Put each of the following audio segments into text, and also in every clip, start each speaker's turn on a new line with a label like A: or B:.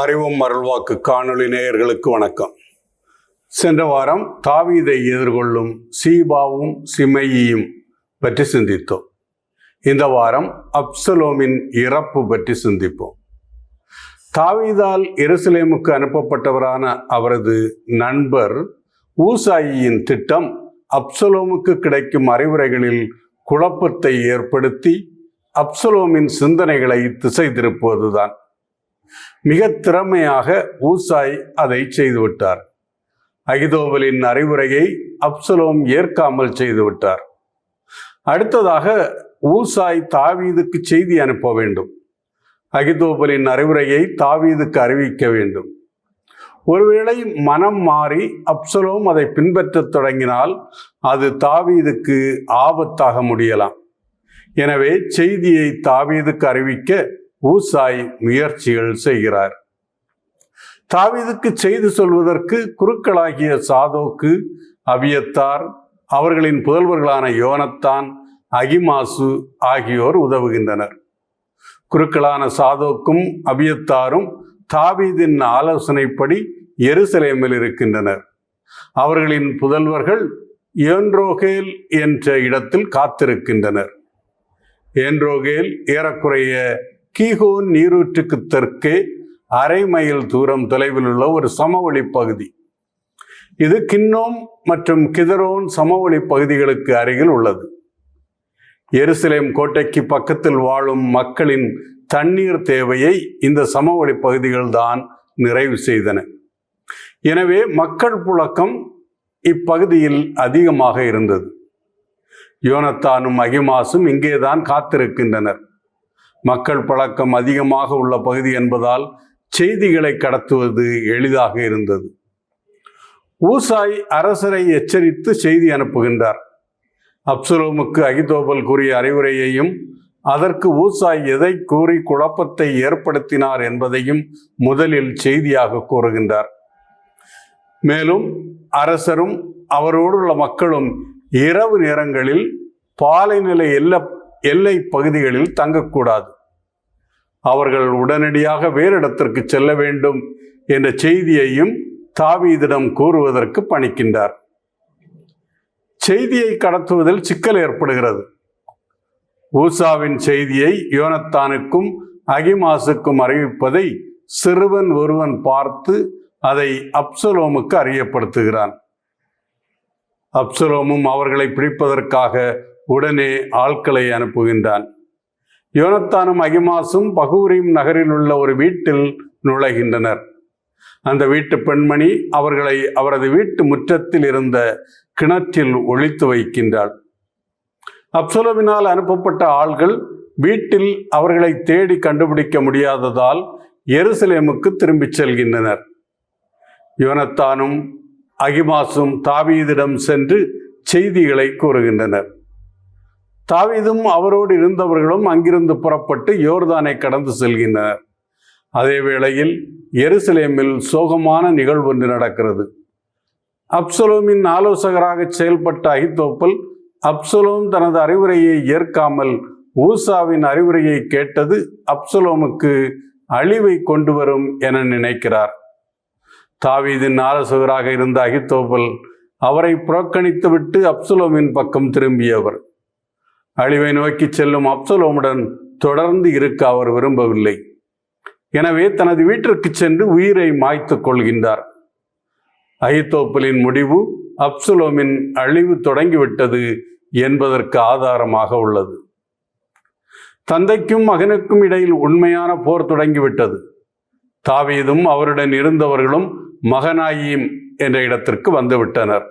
A: அறிவும் அருள்வாக்கு காணொளி நேயர்களுக்கு வணக்கம். சென்ற வாரம் தாவீதை எதிர்கொள்ளும் சீபாவும் சிமையும் பற்றி சிந்தித்தோம். இந்த வாரம் அப்சலோமின் இறப்பு பற்றி சிந்திப்போம். தாவீதால் எருசலேமுக்கு அனுப்பப்பட்டவரான அவரது நண்பர் ஊசாயியின் திட்டம் அப்சலோமுக்கு கிடைக்கும் அறிவுரைகளில் குழப்பத்தை ஏற்படுத்தி அப்சலோமின் சிந்தனைகளை திசை திருப்புவதுதான். மிக திறமையாக ஊசாய் அதை செய்துவிட்டார். அகிதோவலின் அறிவுரையை அப்சலோம் ஏற்காமல் செய்துவிட்டார். அடுத்ததாக ஊசாய் தாவீதுக்கு செய்தி அனுப்ப வேண்டும். அகிதோபலின் அறிவுரையை தாவீதுக்கு அறிவிக்க வேண்டும். ஒருவேளை மனம் மாறி அப்சலோம் அதை பின்பற்றத் தொடங்கினால் அது தாவீதுக்கு ஆபத்தாக முடியலாம். எனவே செய்தியை தாவீதுக்கு அறிவிக்க ஊசாய் முயற்சிகள் செய்கிறார். தாவிதுக்கு செய்து சொல்வதற்கு குருக்களாகிய சாதோக்கு அபியத்தார் அவர்களின் புதல்வர்களான யோனத்தான் அகிமாசு ஆகியோர் உதவுகின்றனர். குருக்களான சாதோக்கும் அபியத்தாரும் தாவீதின் ஆலோசனைப்படி எருசலேமில் இருக்கின்றனர். அவர்களின் புதல்வர்கள் ஏன்ரோகேல் என்ற இடத்தில் காத்திருக்கின்றனர். ஏன்ரோகேல் ஏறக்குறைய கீகோன் நீரூற்றுக்கு தெற்கே அரை மைல் தூரம் தொலைவில் உள்ள ஒரு சமவெளி பகுதி. இது கின்னோம் மற்றும் கிதரோன் சமவெளி பகுதிகளுக்கு அருகில் உள்ளது. எருசலேம் கோட்டைக்கு பக்கத்தில் வாழும் மக்களின் தண்ணீர் தேவையை இந்த சமவெளி பகுதிகள்தான் நிறைவு செய்தன. எனவே மக்கள் புழக்கம் இப்பகுதியில் அதிகமாக இருந்தது. யோனத்தானும் அகிமாசும் இங்கேதான் காத்திருக்கின்றனர். மக்கள் பழக்கம் அதிகமாக உள்ள பகுதி என்பதால் செய்திகளை கடத்துவது எளிதாக இருந்தது. ஊசாய் அரசரை எச்சரித்து செய்தி அனுப்புகின்றார். அப்சலோமுக்கு அகிதோபல் கூறிய அறிவுரையையும் அதற்கு ஊசாய் எதை கூறி குழப்பத்தை ஏற்படுத்தினார் என்பதையும் முதலில் செய்தியாக கூறுகின்றார். மேலும் அரசரும் அவரோடுள்ள மக்களும் இரவு நேரங்களில் பாலைநிலை எல்ல எல்லை பகுதிகளில் தங்கக்கூடாது. அவர்கள் உடனடியாக வேறு இடத்திற்கு செல்ல வேண்டும் என்ற செய்தியையும் தாவீதிடம் கூறுவதற்கு பணிக்கின்றார். செய்தியை கடத்துவதில் சிக்கல் ஏற்படுகிறது. ஊசாவின் செய்தியை யோனத்தானுக்கும் அகிமாசுக்கும் அறிவிப்பதை சிறுவன் ஒருவன் பார்த்து அதை அப்சலோமுக்கு அறியப்படுத்துகிறான். அப்சலோமும் அவர்களை பிடிப்பதற்காக உடனே ஆட்களை அனுப்புகின்றான். யோனத்தானும் அகிமாசும் பகூரிம் நகரில் உள்ள ஒரு வீட்டில் நுழைகின்றனர். அந்த வீட்டு பெண்மணி அவர்களை அவரது வீட்டு முற்றத்தில் இருந்த கிணற்றில் ஒழித்து வைக்கின்றாள். அப்சலோவினால் அனுப்பப்பட்ட ஆள்கள் வீட்டில் அவர்களை தேடி கண்டுபிடிக்க முடியாததால் எருசலேமுக்கு திரும்பிச் செல்கின்றனர். யோனத்தானும் அகிமாசும் தாவீதிடம் சென்று செய்திகளை கூறுகின்றனர். தாவீதும் அவரோடு இருந்தவர்களும் அங்கிருந்து புறப்பட்டு யோர்தானை கடந்து செல்கின்றனர். அதே வேளையில் எருசலேமில் சோகமான நிகழ்வு ஒன்று நடக்கிறது. அப்சலோமின் ஆலோசகராக செயல்பட்ட அகித்தோப்பல் அப்சலோம் தனது அறிவுரையை ஏற்காமல் ஊசாவின் அறிவுரையை கேட்டது அப்சலோமுக்கு அழிவை கொண்டு வரும் என நினைக்கிறார். தாவீதின் ஆலோசகராக இருந்த அகித்தோப்பல் அவரை புறக்கணித்துவிட்டு அப்சலோமின் பக்கம் திரும்பியவர். அழிவை நோக்கி செல்லும் அப்சலோமுடன் தொடர்ந்து இருக்க அவர் விரும்பவில்லை. எனவே தனது வீட்டிற்கு சென்று உயிரை மாய்த்து கொள்கின்றார். அகித்தோப்பலின் முடிவு அப்சுலோமின் அழிவு தொடங்கிவிட்டது என்பதற்கு ஆதாரமாக உள்ளது. தந்தைக்கும் மகனுக்கும் இடையில் உண்மையான போர் தொடங்கிவிட்டது. தாவீதும் அவருடன் இருந்தவர்களும் மகனாயிம் என்ற இடத்திற்கு வந்துவிட்டனர்.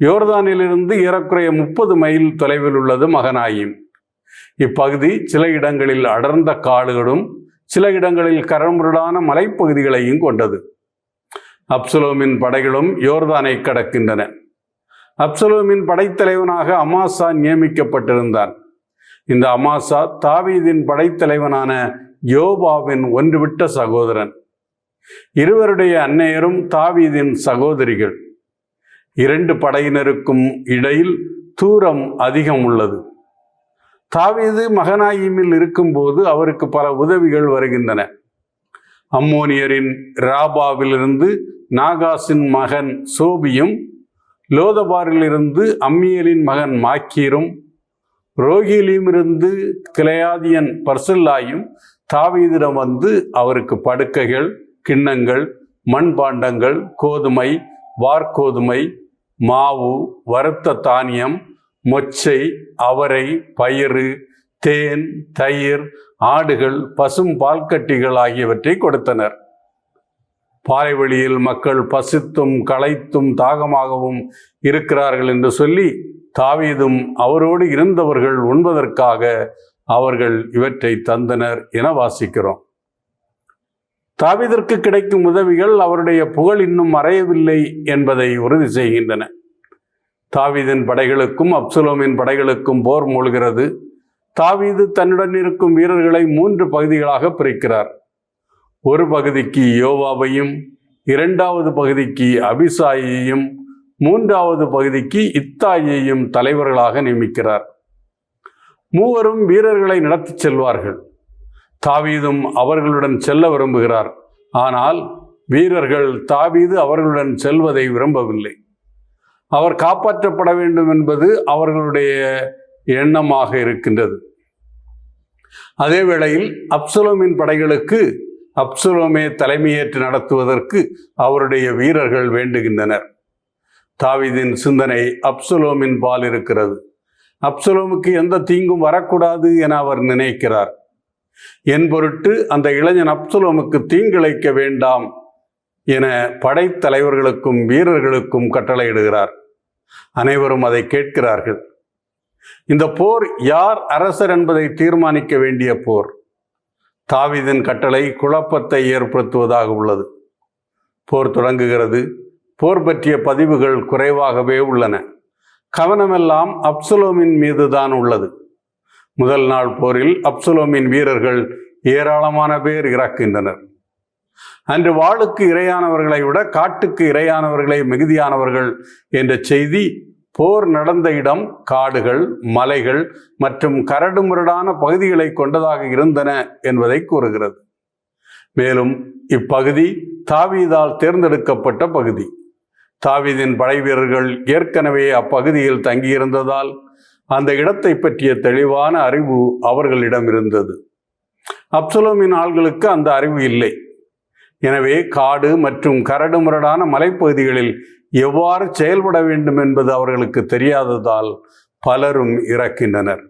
A: யோர்தானிலிருந்து ஏறக்குறைய முப்பது மைல் தொலைவில் உள்ளது மகனாயிம் இப்பகுதி சில இடங்களில் அடர்ந்த காடுகளும் சில இடங்களில் கரமுரடான மலைப்பகுதிகளையும் கொண்டது. அப்சலோமின் படைகளும் யோர்தானை கடக்கின்றன. அப்சலோமின் படைத்தலைவனாக அமாசா நியமிக்கப்பட்டிருந்தான். இந்த அமாசா தாவீதின் படைத்தலைவனான யோபாவின் ஒன்றுவிட்ட சகோதரன். இருவருடைய அன்னையரும் தாவீதின் சகோதரிகள். இரண்டு படையினருக்கும் இடையில் தூரம் அதிகம் உள்ளது. தாவீது மகனாயிமில் இருக்கும்போது அவருக்கு பல உதவிகள் வருகின்றன. அம்மோனியரின் ராபாவிலிருந்து நாகாசின் மகன் சோபியும் லோதபாரிலிருந்து அம்மியலின் மகன் மாக்கீரும் ரோகிலியுமிருந்து கிளையாதியன் பர்சல்லாயும் தாவீதிடம் வந்து அவருக்கு படுக்கைகள் கிண்ணங்கள் மண்பாண்டங்கள் கோதுமை வார்கோதுமை மாவு வறுத்த தானியம் மொச்சை அவரை பயிறு தேன் தயிர் ஆடுகள் பசும் பால்கட்டிகள் ஆகியவற்றை கொடுத்தனர். பாலைவெளியில் மக்கள் பசித்தும் களைத்தும் தாகமாகவும் இருக்கிறார்கள் என்று சொல்லி தாவீதும் அவரோடு இருந்தவர்கள் உண்பதற்காக அவர்கள் இவற்றை தந்தனர் என வாசிக்கிறோம். தாவிதற்கு கிடைக்கும் உதவிகள் அவருடைய புகழ் இன்னும் மறையவில்லை என்பதை உறுதி செய்கின்றன. தாவீதின் படைகளுக்கும் அப்சுலோமின் படைகளுக்கும் போர் மூழ்கிறது. தாவீது தன்னுடன் இருக்கும் வீரர்களை மூன்று பகுதிகளாக பிரிக்கிறார். ஒரு பகுதிக்கு யோவாவையும் இரண்டாவது பகுதிக்கு அபிசாயையும் மூன்றாவது பகுதிக்கு இத்தாயையும் தலைவர்களாக நியமிக்கிறார். மூவரும் வீரர்களை நடத்திச் செல்வார்கள். தாவீதும் அவர்களுடன் செல்ல விரும்புகிறார். ஆனால் வீரர்கள் தாவீது அவர்களுடன் செல்வதை விரும்பவில்லை. அவர் காப்பாற்றப்பட வேண்டும் என்பது அவர்களுடைய எண்ணமாக இருக்கின்றது. அதே வேளையில் அப்சலோமின் படைகளுக்கு அப்சலோமே தலைமையேற்று நடத்துவதற்கு அவருடைய வீரர்கள் வேண்டுகின்றனர். தாவீதின் சிந்தனை அப்சலோமின் பால் இருக்கிறது. அப்சலோமுக்கு எந்த தீங்கும் வரக்கூடாது என அவர் நினைக்கிறார். என் பொருட்டு அந்த இளைஞன் அப்சுலோமுக்கு தீங்கிழைக்க வேண்டாம் என படைத்தலைவர்களுக்கும் வீரர்களுக்கும் கட்டளையிடுகிறார். அனைவரும் அதை கேட்கிறார்கள். இந்த போர் யார் அரசர் என்பதை தீர்மானிக்க வேண்டிய போர்? தாவிதின் கட்டளை குழப்பத்தை ஏற்படுத்துவதாக உள்ளது. போர் தொடங்குகிறது. போர் பற்றிய பதிவுகள் குறைவாகவே உள்ளன. கவனமெல்லாம் அப்சலோமின் மீதுதான் உள்ளது. முதல் நாள் போரில் அப்சலோமின் வீரர்கள் ஏராளமான பேர் இறக்கின்றனர். அன்று வாளுக்கு இரையானவர்களை விட காட்டுக்கு இரையானவர்களே மிகுதியானவர்கள் என்ற செய்தி போர் நடந்த இடம் காடுகள் மலைகள் மற்றும் கரடுமுரடான பகுதிகளை கொண்டதாக இருந்தன என்பதை கூறுகிறது. மேலும் இப்பகுதி தாவீதால் தேர்ந்தெடுக்கப்பட்ட பகுதி. தாவீதின் படை வீரர்கள் ஏற்கனவே அப்பகுதியில் தங்கியிருந்ததால் அந்த இடத்தை பற்றிய தெளிவான அறிவு அவர்களிடம் இருந்தது. அப்சலோமின் ஆள்களுக்கு அந்த அறிவு இல்லை. எனவே காடு மற்றும் கரடுமுரடான மலைப்பகுதிகளில் எவ்வாறு செயல்பட வேண்டும் என்பது அவர்களுக்கு தெரியாததால் பலரும் இறக்கின்றனர்.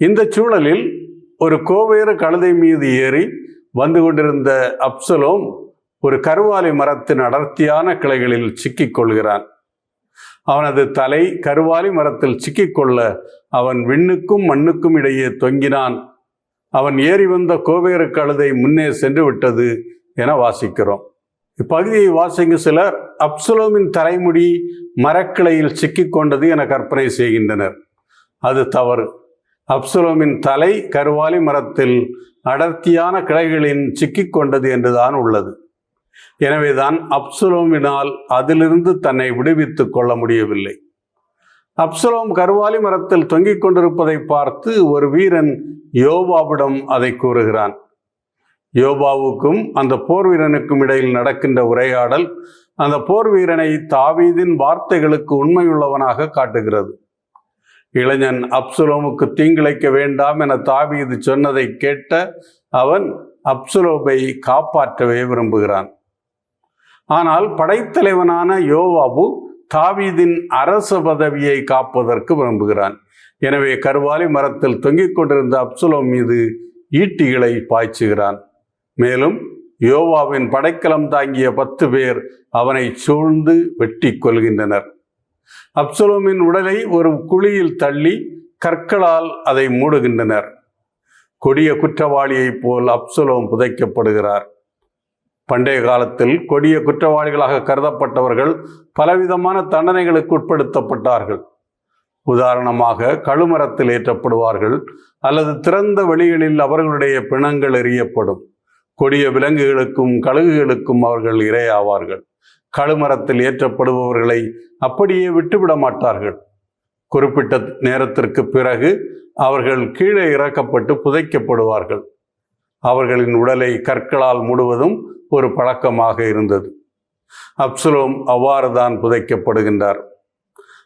A: இந்த சூழலில் ஒரு கோவேறு கழுதை மீது ஏறி வந்து கொண்டிருந்த அப்சலோம் ஒரு கருவாலி மரத்தின் அடர்த்தியான கிளைகளில் சிக்கிக் கொள்கிறான். அவனது தலை கருவாலி மரத்தில் சிக்கிக்கொள்ள அவன் விண்ணுக்கும் மண்ணுக்கும் இடையே தொங்கினான். அவன் ஏறி வந்த கோவேறு கழுதை முன்னே சென்று விட்டது என வாசிக்கிறோம். இப்பகுதியை வாசிங்க சிலர் அப்சலோமின் தலைமுடி மரக்கிளையில் சிக்கிக்கொண்டது என கற்பனை செய்கின்றனர். அது தவறு. அப்சலோமின் தலை கருவாலி மரத்தில் அடர்த்தியான கிளைகளின் சிக்கிக்கொண்டது என்றுதான் உள்ளது. எனவேதான் அப்சலோமினால் அதிலிருந்து தன்னை விடுவித்துக் கொள்ள முடியவில்லை. அப்சலோம் கருவாலி மரத்தில் தொங்கிக் கொண்டிருப்பதை பார்த்து ஒரு வீரன் யோபாவிடம் அதை கூறுகிறான். யோபாவுக்கும் அந்த போர் வீரனுக்கும் இடையில் நடக்கின்ற உரையாடல் அந்த போர் வீரனை தாவீதின் வார்த்தைகளுக்கு உண்மையுள்ளவனாக காட்டுகிறது. இளைஞன் அப்சுலோமுக்கு தீங்கிழைக்க வேண்டாம் என தாவீது சொன்னதை கேட்ட அவன் அப்சுலோபை காப்பாற்றவே விரும்புகிறான். ஆனால் படைத்தலைவனான யோவாபு தாவீதின் அரச பதவியை காப்பதற்கு விரும்புகிறான். எனவே கருவாலி மரத்தில் தொங்கிக் கொண்டிருந்த அப்சுலோம் மீது ஈட்டிகளை பாய்ச்சுகிறான். மேலும் யோவாவின் படைக்கலம் தாங்கிய பத்து பேர் அவனை சூழ்ந்து வெட்டி கொள்கின்றனர். அப்சலோமின் உடலை ஒரு குழியில் தள்ளி கற்களால் அதை மூடுகின்றனர். கொடிய குற்றவாளியைப் போல் அப்சுலோம் புதைக்கப்படுகிறார். பண்டைய காலத்தில் கொடிய குற்றவாளிகளாக கருதப்பட்டவர்கள் பலவிதமான தண்டனைகளுக்கு உட்படுத்தப்பட்டார்கள். உதாரணமாக கழுமரத்தில் ஏற்றப்படுவார்கள் அல்லது திறந்த வெளிகளில் அவர்களுடைய பிணங்கள் எறியப்படும். கொடிய விலங்குகளுக்கும் கழுகுகளுக்கும் அவர்கள் இரையாவார்கள். கழுமரத்தில் ஏற்றப்படுபவர்களை அப்படியே விட்டுவிட மாட்டார்கள். குறிப்பிட்ட நேரத்திற்கு பிறகு அவர்கள் கீழே இறக்கப்பட்டு புதைக்கப்படுவார்கள். அவர்களின் உடலை கற்களால் மூடுவதும் ஒரு பழக்கமாக இருந்தது. அப்சலோம் அவ்வாறு தான் புதைக்கப்படுகின்றார்.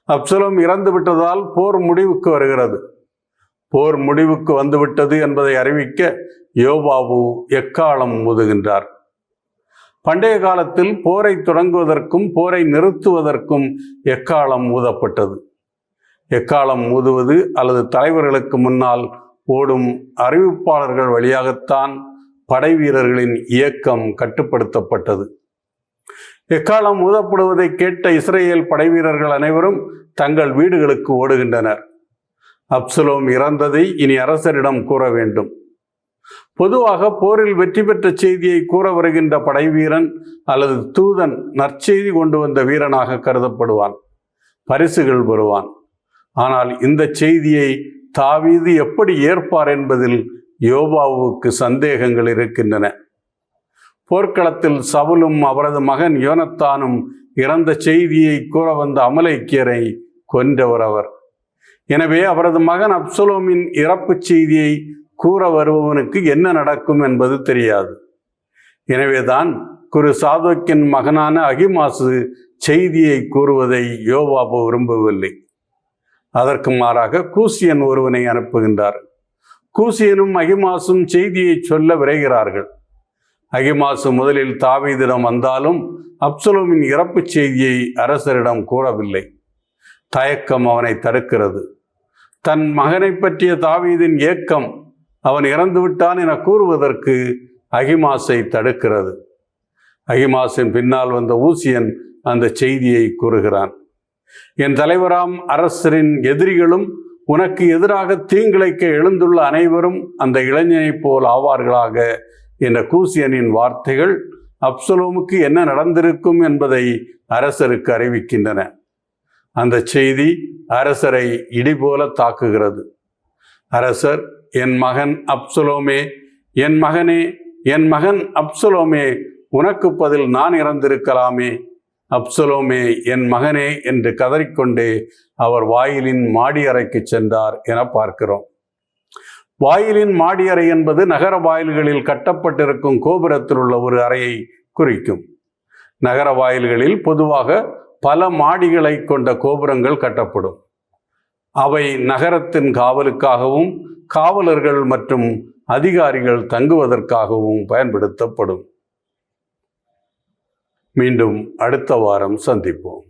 A: அப்சலோம் இறந்து விட்டதால் போர் முடிவுக்கு வருகிறது. போர் முடிவுக்கு வந்துவிட்டது என்பதை அறிவிக்க யோபாபு எக்காலம் ஊதுகின்றார் பண்டைய காலத்தில் போரை தொடங்குவதற்கும் போரை நிறுத்துவதற்கும் எக்காலம் ஊதப்பட்டது. எக்காலம் ஊதுவது அல்லது தலைவர்களுக்கு முன்னால் ஓடும் அறிவிப்பாளர்கள் வழியாகத்தான் படை வீரர்களின் இயக்கம் கட்டுப்படுத்தப்பட்டது. எக்காலம் ஊதப்படுவதை கேட்ட இஸ்ரேல் படை வீரர்கள் அனைவரும் தங்கள் வீடுகளுக்கு ஓடுகின்றனர். அப்சலோம் இறந்ததை இனி அரசரிடம் கூற வேண்டும். பொதுவாக போரில் வெற்றி பெற்ற செய்தியை கூற வருகின்ற படைவீரன் அல்லது தூதன் நற்செய்தி கொண்டு வந்த வீரனாக கருதப்படுவான். பரிசுகள் பெறுவான். ஆனால் இந்த செய்தியை தாவீது எப்படி ஏற்பார் என்பதில் யோபாவுக்கு சந்தேகங்கள் இருக்கின்றன. போர்க்களத்தில் சவுலும் அவரது மகன் யோனத்தானும் இறந்த செய்தியை கூற வந்த அமலைக்கியரை கொன்றவர் அவர். எனவே அவரது மகன் அப்சலோமின் இறப்பு செய்தியை கூற வருபவனுக்கு என்ன நடக்கும் என்பது தெரியாது. எனவேதான் குரு சாதோக்கின் மகனான அகிமாசு செய்தியை கூறுவதை யோவாபு விரும்பவில்லை. அதற்கு மாறாக கூசியன் ஒருவனை அனுப்புகின்றார். கூசியனும் அகிமாசும் செய்தியை சொல்ல விரைகிறார்கள். அகிமாசு முதலில் தாவீதிடம் வந்தாலும் அப்சலோமின் இறப்பு செய்தியை அரசரிடம் கூறவில்லை. தயக்கம் அவனை தடுக்கிறது. தன் மகனை பற்றிய தாவீதின் ஏக்கம் அவன் இறந்துவிட்டான் என கூறுவதற்கு அகிமாசை தடுக்கிறது. அகிமாசின் பின்னால் வந்த ஊசியன் அந்த செய்தியை கூறுகிறான். என் தலைவராம் அரசரின் எதிரிகளும் உனக்கு எதிராக தீங்கிழைக்க எழுந்துள்ள அனைவரும் அந்த இளைஞனைப் போல் ஆவார்களாக என்ற கூசியனின் வார்த்தைகள் அப்சலோமுக்கு என்ன நடந்திருக்கும் என்பதை அரசருக்கு அறிவிக்கின்றன. அந்த செய்தி அரசரை இடிபோல தாக்குகிறது. அரசர் என் மகன் அப்சலோமே என் மகனே என் மகன் அப்சலோமே உனக்கு பதில் நான் இறந்திருக்கலாமே அப்சலோமே என் மகனே என்று கதறிக்கொண்டே அவர் வாயிலின் மாடி அறைக்கு சென்றார் என பார்க்கிறோம். வாயிலின் மாடி அறை என்பது நகர வாயில்களில் கட்டப்பட்டிருக்கும் கோபுரத்தில் உள்ள ஒரு அறையை குறிக்கும். நகர வாயில்களில் பொதுவாக பல மாடிகளை கொண்ட கோபுரங்கள் கட்டப்படும். அவை நகரத்தின் காவலுக்காகவும் காவலர்கள் மற்றும் அதிகாரிகள் தங்குவதற்காகவும் பயன்படுத்தப்படும். மீண்டும் அடுத்த வாரம் சந்திப்போம்.